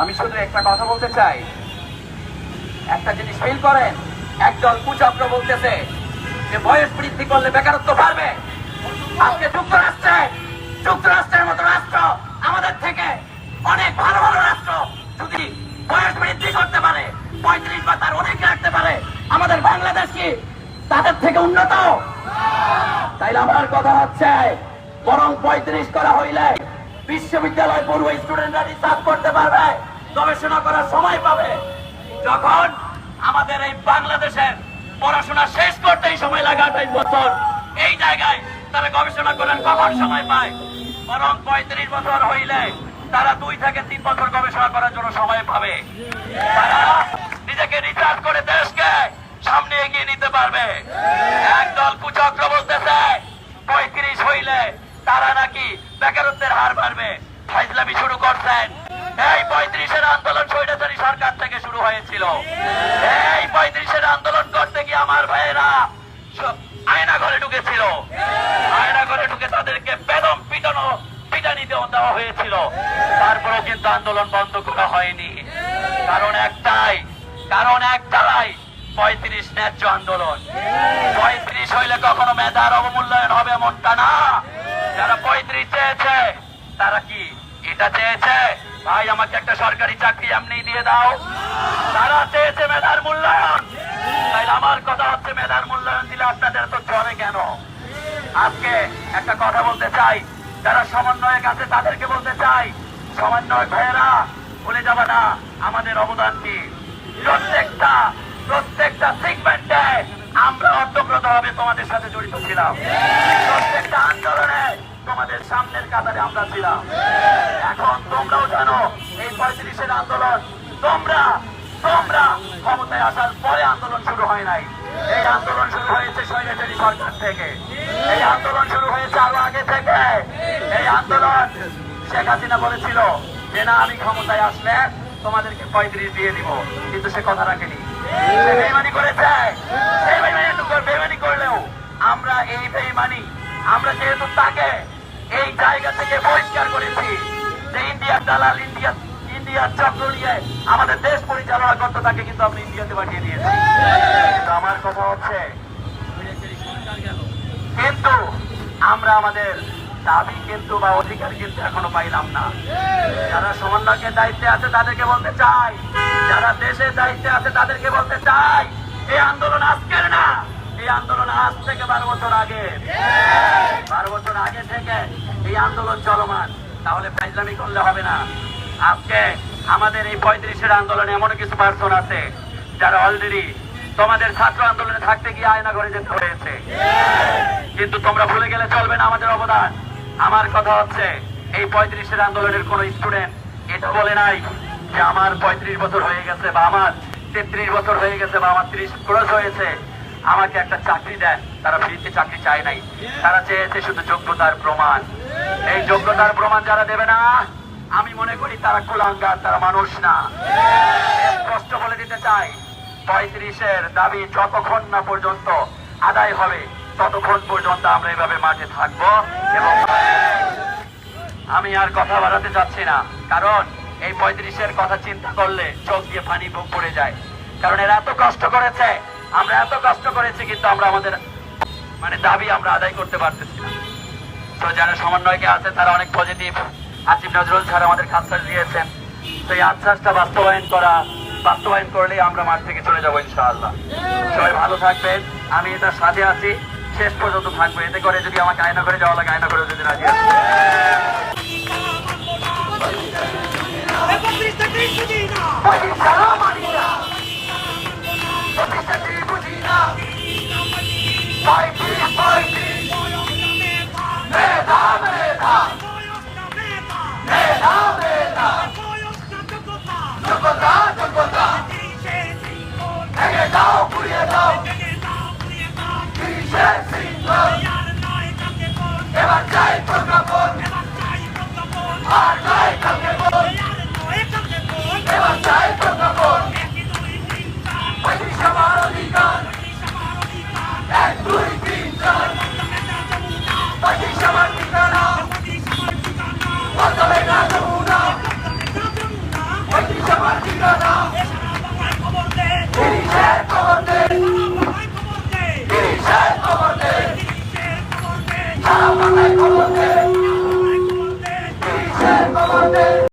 আমি শুধু একটা কথা বলতে চাই। একটা জিনিস ফিল করেন, একদল কুচক্র বলতেছে যে বয়স বৃদ্ধি করলে বেকারত্ব বাড়বে। আজকে যুক্তরাষ্ট্রে, যুক্তরাষ্ট্রের মতো রাষ্ট্র আমাদের থেকে অনেক ভালো ভালো রাষ্ট্র যদি বয়স বৃদ্ধি করতে পারে, পঁয়ত্রিশ বা তার অনেক রাখতে পারে, আমাদের বাংলাদেশ কি তাদের থেকে উন্নত? তাইলে আমার কথা হচ্ছে, বরং পঁয়ত্রিশ করা হইলে বিশ্ববিদ্যালয় পূর্ব স্টুডেন্টরা রিসার্চ করতে পারবে, গবেষণা করার সময় পাবে। যখন আমাদের এই বাংলাদেশের পড়াশোনা শেষ করতেই সময় লাগে আঠাইশ বছর, এই জায়গায় তারা গবেষণা করেন কখন সময় পায়। বরং পঁয়ত্রিশ বছর হইলে তারা দুই থেকে তিন বছর গবেষণা করার জন্য সময় পাবে। তারা নিজেকে রিচার্জ করে দেশকে সামনে এগিয়ে নিতে পারবে। একদল কুচক্র বলতেছে, পঁয়ত্রিশ হইলে তারা নাকি বেকারত্বের হার বাড়বে। ফাইজলামি শুরু করছেন। এই পঁয়ত্রিশের আন্দোলন স্বৈরাচারী সরকার থেকে শুরু হয়েছিল। এই পঁয়ত্রিশের আন্দোলন করতে গিয়ে আমার ভাইয়েরা আয়না ঘরে ঢুকেছিল। আয়না ঘরে ঢুকে তাদেরকে বেদম পিটানো, পিটানি দেওয়া হয়েছিল। তারপরেও কিন্তু আন্দোলন বন্ধ করা হয়নি। কারণ একটাই কারণ একটাই, পঁয়ত্রিশ ন্যায্য আন্দোলন। পঁয়ত্রিশ হইলে কখনো মেধার অবমূল্যায়ন হবে এমনটা না। যারা পঁয়ত্রিশ চেয়েছে, তারা কি এটা চেয়েছে? ভাই, আমাকে একটা সরকারি চাকরি এমনি দিয়ে দাও। তারা চেয়েছে মেধার মূল্যায়ন। তাই আমার কথা হচ্ছে, মেধার মূল্যায়ন দিলে আপনাদের তো চলে কেন? আজকে একটা কথা বলতে চাই। যারা সমন্বয়ক আছে, তাদেরকে বলতে চাই সমন্বয় ভাইয়েরা, ভুলে যাবে না, আমাদের অবদান কি? প্রত্যেকটা প্রত্যেকটা সেগমেন্টে আমরা অর্থপ্রত ভাবে তোমাদের সাথে জড়িত ছিলাম। প্রত্যেকটা আন্দোলনে তোমাদের সামনের কাতারে আমরা ছিলাম। এখন তোমরাও জানো, এই পঁয়ত্রিশের আন্দোলন তোমরা তোমরা ক্ষমতায় আসার পরে আন্দোলন শুরু হয় নাই। এই আন্দোলন শুরু হয়েছে স্বৈরাচারী সরকার থেকে। এই আন্দোলন শুরু হয়েছে আরও আগে থেকে। এই আন্দোলন শেখ হাসিনা বলেছিল যে, না, আমি ক্ষমতায় আসলে তোমাদেরকে পঁয়ত্রিশ দিয়ে দিব। কিন্তু সে কথা রাখেনি। সে বেইমানি করেছে। সেই বেইমানি করলেও আমরা এই বেইমানি, আমরা যেহেতু তাকে এই জায়গা থেকে বহিষ্কার করেছি যে ইন্ডিয়ার দালাল, ইন্ডিয়া ইন্ডিয়ার চক্র নিয়ে আমাদের দেশ পরিচালনা করতে, তাকে কিন্তু আপনি ইন্ডিয়াতে পাঠিয়ে দিয়েছেন। কিন্তু আমার কথা হচ্ছে, কিন্তু আমরা আমাদের দাবি কিন্তু বা অধিকার কিন্তু এখনও পাইলাম না। যারা সমন্বয়কের দায়িত্বে আছে, তাদেরকে বলতে চাই। যারা দেশের দায়িত্বে আছে, তাদেরকে বলতে চাই, এই আন্দোলন আজকের না। এই আন্দোলন আজ থেকে বারো বছর আগে। বারো বছর আগে থেকে এই আন্দোলন চলমান। তাহলে ফাইজলামি করলে হবে না। আজকে আমাদের এই পঁয়ত্রিশের আন্দোলনে এমন কিছু পার্সন আছে, যারা অলরেডি তোমাদের ছাত্র আন্দোলনে থাকতে গিয়ে আয়না করে যেতে হয়েছে। কিন্তু তোমরা ভুলে গেলে চলবে না আমাদের অবদান। আমার কথা হচ্ছে, এই পঁয়ত্রিশের আন্দোলনের কোন স্টুডেন্ট এটা বলে নাই যে আমার পঁয়ত্রিশ বছর হয়ে গেছে বা আমার তেত্রিশ বছর হয়ে গেছে বা আমার ত্রিশ ক্রস হয়েছে। আমাকে একটা চাকরি দেন। তারা ফ্রিতে চাকরি চায় নাই। তারা চেয়েছে শুধু যোগ্যতার প্রমাণ। এই যোগ্যতার প্রমাণ যারা দেবে না, আমি মনে করি তারা কুলাঙ্গার, তারা মানুষ না। স্পষ্ট বলে দিতে চাই, পঁয়ত্রিশের দাবি যতক্ষণ না পর্যন্ত আদায় হবে, ততক্ষণ পর্যন্ত আমরা এভাবে মাঠে থাকব এবং আমি আর কথা বাড়াতে চাচ্ছি না। কারণ এই পঁয়ত্রিশের কথা চিন্তা করলে চোখ দিয়ে পানি বুক পড়ে যায়। কারণ এরা এত কষ্ট করেছে। আমরা এত কষ্ট করেছি কিন্তু আমরা আমাদের মানে দাবি আমরা আদায় করতে পারতেছি না। তো যারা সমন্বয়কে আছে তারা অনেক পজিটিভ আসিফ নজরুল স্যার আমাদের আশ্বাস দিয়েছেন। তো এই আশ্বাসটা বাস্তবায়ন করা বাস্তবায়ন করলেই আমরা মাঠ থেকে চলে যাব ইনশাআল্লাহ। সবাই ভালো থাকবেন। আমি এটার সাথে আছি। শেষ পর্যন্ত থাকব। এতে করে যদি আমাকে আয়না করে যাওয়া লাগে আয়না করে যদি রাজি আছে Economista Cristina! এবার